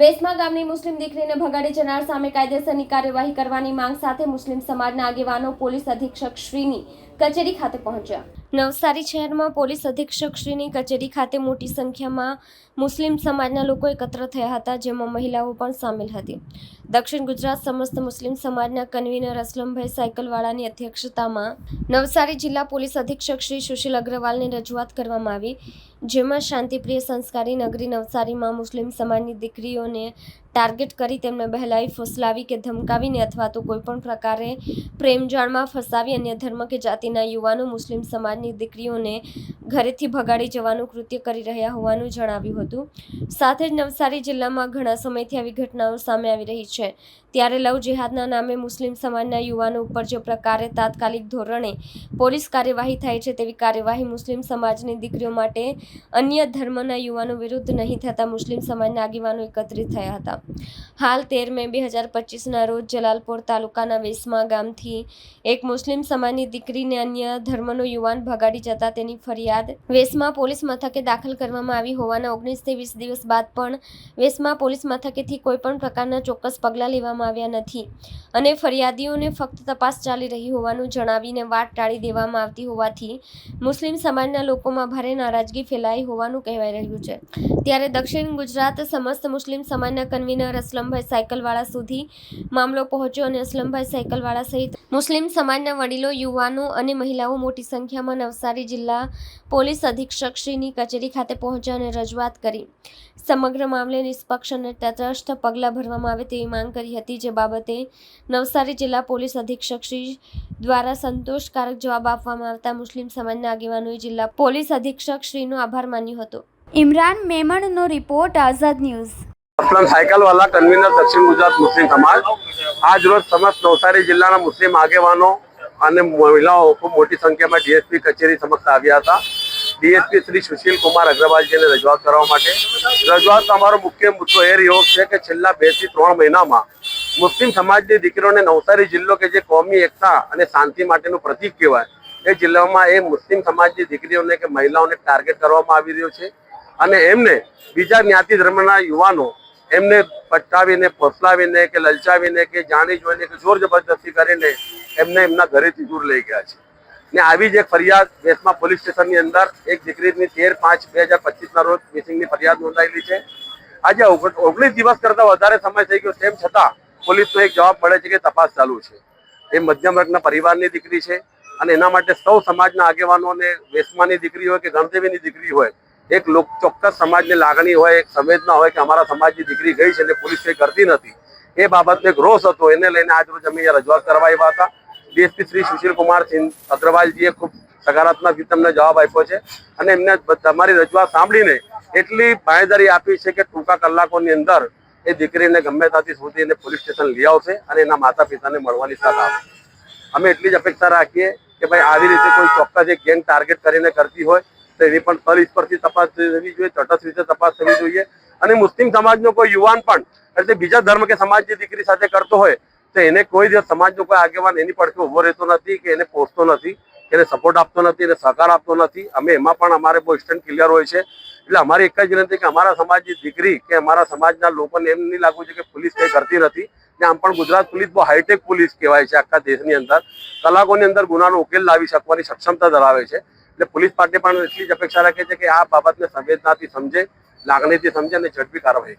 વેસમા ગામની મુસ્લિમ દીકરીને ભગાડી જનાર સામે કાયદેસરની કાર્યવાહી કરવાની માંગ સાથે મુસ્લિમ સમાજના આગેવાનો, પોલીસ અધિક્ષક શ્રીની કચેરી ખાતે પહોંચ્યા. નવસારી શહેરમાં પોલીસ અધિક્ષકશ્રીની કચેરી ખાતે મોટી સંખ્યામાં મુસ્લિમ સમાજના લોકો એકત્ર થયા હતા, જેમાં મહિલાઓ પણ સામેલ હતી. દક્ષિણ ગુજરાત સમસ્ત મુસ્લિમ સમાજના કન્વીનર અસલમભાઈ સાયકલવાળાની અધ્યક્ષતામાં નવસારી જિલ્લા પોલીસ અધિક્ષક શ્રી સુશીલ અગ્રવાલની રજૂઆત કરવામાં આવી, જેમાં શાંતિપ્રિય સંસ્કારી નગરી નવસારીમાં મુસ્લિમ સમાજની દીકરીઓને ટાર્ગેટ કરી તેમને બહેલાવી ફસલાવી કે ધમકાવીને અથવા તો કોઈપણ પ્રકારે પ્રેમજાળમાં ફસાવી અન્ય ધર્મ કે જાતિના યુવાનો મુસ્લિમ સમાજની દીકરીઓને ઘરેથી ભગાડી જવાનું કૃત્ય કરી રહ્યા હોવાનું જણાવ્યું હતું. સાથે જ નવસારી જિલ્લામાં ઘણા સમયથી આવી ઘટનાઓ સામે આવી રહી છે. ત્યારે લવ જેહાદના નામે મુસ્લિમ સમાજના યુવાનો ઉપર જે પ્રકારે તાત્કાલિક ધોરણે પોલીસ કાર્યવાહી થાય છે તેવી કાર્યવાહી મુસ્લિમ સમાજની દીકરીઓ માટે અન્ય ધર્મના યુવાનો વિરુદ્ધ નહીં થતા મુસ્લિમ સમાજના આગેવાનો એકત્રિત થયા હતા. હાલ તેર મે બે હજાર પચીસના રોજ જલાલપોર તાલુકાના વેસમા ગામથી એક મુસ્લિમ સમાજની દીકરીને અન્ય ધર્મનો યુવાન ભગાડી જતા તેની ફરિયાદ વેસમાં પોલીસ મથકે દાખલ કરવામાં આવી હોવાના ઓગણીસથી વીસ દિવસ બાદ પણ વેસમાં પોલીસ મથકેથી કોઈપણ પ્રકારના ચોક્કસ પગલાં લેવામાં આવ્યા નથી અને ફરિયાદીઓને ફક્ત તપાસ ચાલી રહી હોવાનું જણાવીને વાટ ટાળી દેવામાં આવતી હોવાથી મુસ્લિમ સમાજના લોકોમાં ભારે નારાજગી ફેલાઈ હોવાનું કહેવાય રહ્યું છે. ત્યારે દક્ષિણ ગુજરાત સમસ્ત મુસ્લિમ સમાજના કન્વીનર અસલમભાઈ સાયકલવાળા સુધી મામલો પહોંચ્યો અને અસલમભાઈ સાયકલવાળા સહિત મુસ્લિમ સમાજના વડીલો, યુવાનો અને મહિલાઓ મોટી સંખ્યામાં નવસારી જિલ્લા પોલીસ અધિક્ષક શ્રીની કચેરી ખાતે પહોંચ્યા અને રજૂઆત કરી. સમગ્ર મામલે નિષ્પક્ષ અને તટસ્થ પગલાં ભરવામાં આવે તેવી માંગ કરી હતી જે બાબતે નવસારી જિલ્લા પોલીસ અધિક્ષક શ્રી દ્વારા સંતોષકારક જવાબ આપવામાં આવતા મુસ્લિમ સમાજના આગેવાનોએ જિલ્લા પોલીસ અધિક્ષક શ્રીનો આભાર માન્યો હતો. Imran મેમણનો report Azad news. Aslam Saikalwala convener દક્ષિણ ગુજરાત મુસ્લિમ સમાજ. આજ રોજ સમસ્ત નવસારી જિલ્લાના મુસ્લિમ આગેવાનો અને મહિલાઓ ખૂબ મોટી સંખ્યામાં ડીએસપી કચેરી સમક્ષ આવ્યા હતા. ડીએસપી શ્રી સુશીલ કુમાર અગ્રવાલજીને રજૂઆત કરવા માટે. રજૂઆત અમારો મુખ્ય મુદ્દો એ રહ્યો છે કે છેલ્લા બેથી ત્રણ મહિનામાં મુસ્લિમ સમાજની દીકરીઓને નવસારી જિલ્લો કે જે કોમી, એકતા અને શાંતિ માટેનું પ્રતીક કહેવાય, એ જિલ્લામાં એ મુસ્લિમ સમાજની દીકરીઓને કે મહિલાઓને ટાર્ગેટ કરવામાં આવી રહ્યો છે. અને એમને બીજા જ્ઞાતિ ધર્મના યુવાનો એમને પટાવીને ફોસલાવીને કે લલચાવીને કે જાણી જોઈને કે જોર જબરદસ્તી કરીને એમને એમના ઘરેથી દૂર લઈ ગયા છે. ને આવી જ એક ફરિયાદ વેસમા પોલીસ સ્ટેશનની અંદર એક દીકરીની તેર પાંચ બે હજાર પચીસના રોજ મિસિંગની ફરિયાદ નોંધાયેલી છે. આજે ઓગ- ઓગણીસ દિવસ કરતાં વધારે સમય થઈ ગયો, તેમ છતાં પોલીસનો એક જવાબ મળે છે કે તપાસ ચાલુ છે. એ મધ્યમ વર્ગના પરિવારની દીકરી છે અને એના માટે સૌ સમાજના આગેવાનોને વેસમાની દીકરી હોય કે ગણદેવીની દીકરી હોય, એક લોક ચોક્કસ સમાજની લાગણી હોય, એક સંવેદના હોય કે અમારા સમાજની દીકરી ગઈ છે એટલે પોલીસ કંઈ કરતી નથી. એ બાબતનો એક રોષ હતો. એને લઈને આજ રોજ અમે રજૂઆત કરવા આવ્યા હતા. ડીએસપી શ્રી સુશીલ કુમાર સિંહ અગ્રવાલજીએ ખૂબ સકારાત્મક રીતે અમને જવાબ આપ્યો છે. અને એમને તમારી રજૂઆત સાંભળીને એટલી બાંયધરી આપી છે કે ટૂંકા કલાકોની અંદર એ દીકરીને ગમે ત્યાંથી એને પોલીસ સ્ટેશન લઈ આવશે અને એના માતા પિતાને મળવાની તક આપશે. અમે એટલી જ અપેક્ષા રાખીએ કે ભાઈ આવી રીતે કોઈ ચોક્કસ એક ગેંગ ટાર્ગેટ કરીને કરતી હોય તો એની પણ તલ પરથી તપાસ થવી જોઈએ, તટસ્થ રીતે તપાસ થવી જોઈએ. અને મુસ્લિમ સમાજનો કોઈ યુવાન પણ, એટલે બીજા ધર્મ કે સમાજની દીકરી સાથે કરતો હોય, તો એને કોઈ દિવસ સમાજનો કોઈ આગેવાન એની પડખે ઊભો રહેતો નથી કે એને પોષતો નથી એને સપોર્ટ આપતો નથી, એને સહકાર આપતો નથી. અમે એમાં પણ અમારે બહુ સ્ટેન્ડ ક્લિયર હોય છે. એટલે અમારી એક જ વિનંતી કે અમારા સમાજની દીકરી કે અમારા સમાજના લોકોને એમ નહીં લાગવું છે કે પોલીસ કંઈ કરતી નથી. ને આમ પણ ગુજરાત પોલીસ બહુ હાઈટેક પોલીસ કહેવાય છે આખા દેશની અંદર. કલાકોની અંદર ગુનાનો ઉકેલ લાવી શકવાની સક્ષમતા ધરાવે છે. એટલે પોલીસ પાર્ટી પણ એટલી જ અપેક્ષા રાખે છે કે આ બાબતને સંવેદનાથી સમજે લાગણીથી સમજે અને ઝડપી કાર્યવાહી કરે